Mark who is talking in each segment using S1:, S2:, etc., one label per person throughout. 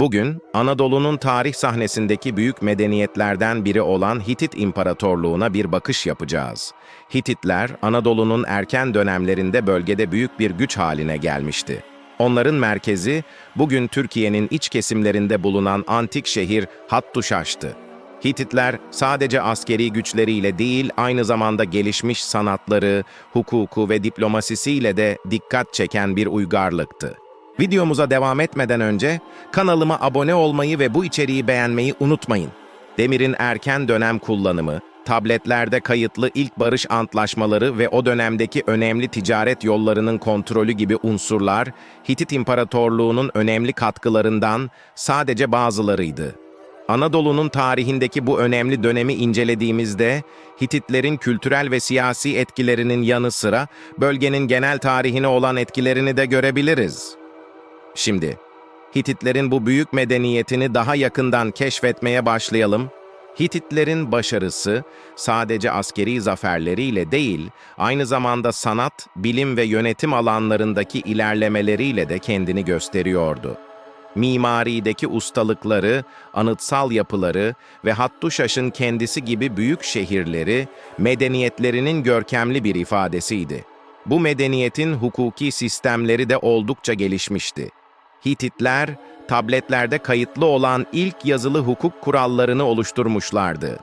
S1: Bugün Anadolu'nun tarih sahnesindeki büyük medeniyetlerden biri olan Hitit İmparatorluğu'na bir bakış yapacağız. Hititler Anadolu'nun erken dönemlerinde bölgede büyük bir güç haline gelmişti. Onların merkezi bugün Türkiye'nin iç kesimlerinde bulunan antik şehir Hattuşaş'tı. Hititler sadece askeri güçleriyle değil aynı zamanda gelişmiş sanatları, hukuku ve diplomasisiyle de dikkat çeken bir uygarlıktı. Videomuza devam etmeden önce kanalıma abone olmayı ve bu içeriği beğenmeyi unutmayın. Demir'in erken dönem kullanımı, tabletlerde kayıtlı ilk barış antlaşmaları ve o dönemdeki önemli ticaret yollarının kontrolü gibi unsurlar, Hitit İmparatorluğu'nun önemli katkılarından sadece bazılarıydı. Anadolu'nun tarihindeki bu önemli dönemi incelediğimizde, Hititlerin kültürel ve siyasi etkilerinin yanı sıra bölgenin genel tarihine olan etkilerini de görebiliriz. Şimdi, Hititlerin bu büyük medeniyetini daha yakından keşfetmeye başlayalım. Hititlerin başarısı sadece askeri zaferleriyle değil, aynı zamanda sanat, bilim ve yönetim alanlarındaki ilerlemeleriyle de kendini gösteriyordu. Mimarideki ustalıkları, anıtsal yapıları ve Hattuşaş'ın kendisi gibi büyük şehirleri medeniyetlerinin görkemli bir ifadesiydi. Bu medeniyetin hukuki sistemleri de oldukça gelişmişti. Hititler, tabletlerde kayıtlı olan ilk yazılı hukuk kurallarını oluşturmuşlardı.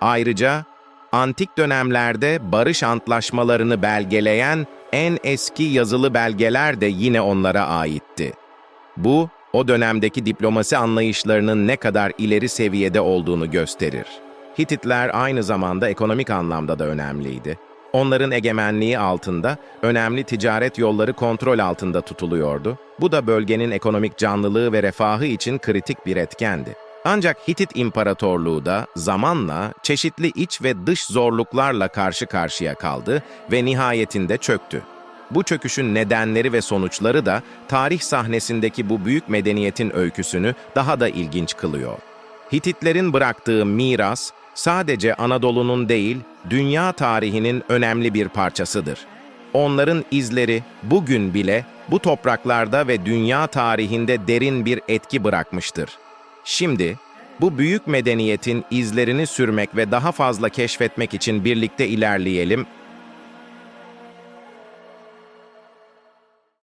S1: Ayrıca, antik dönemlerde barış antlaşmalarını belgeleyen en eski yazılı belgeler de yine onlara aitti. Bu, o dönemdeki diplomasi anlayışlarının ne kadar ileri seviyede olduğunu gösterir. Hititler aynı zamanda ekonomik anlamda da önemliydi. Onların egemenliği altında önemli ticaret yolları kontrol altında tutuluyordu. Bu da bölgenin ekonomik canlılığı ve refahı için kritik bir etkendi. Ancak Hitit İmparatorluğu da zamanla çeşitli iç ve dış zorluklarla karşı karşıya kaldı ve nihayetinde çöktü. Bu çöküşün nedenleri ve sonuçları da tarih sahnesindeki bu büyük medeniyetin öyküsünü daha da ilginç kılıyor. Hititlerin bıraktığı miras sadece Anadolu'nun değil, dünya tarihinin önemli bir parçasıdır. Onların izleri bugün bile bu topraklarda ve dünya tarihinde derin bir etki bırakmıştır. Şimdi bu büyük medeniyetin izlerini sürmek ve daha fazla keşfetmek için birlikte ilerleyelim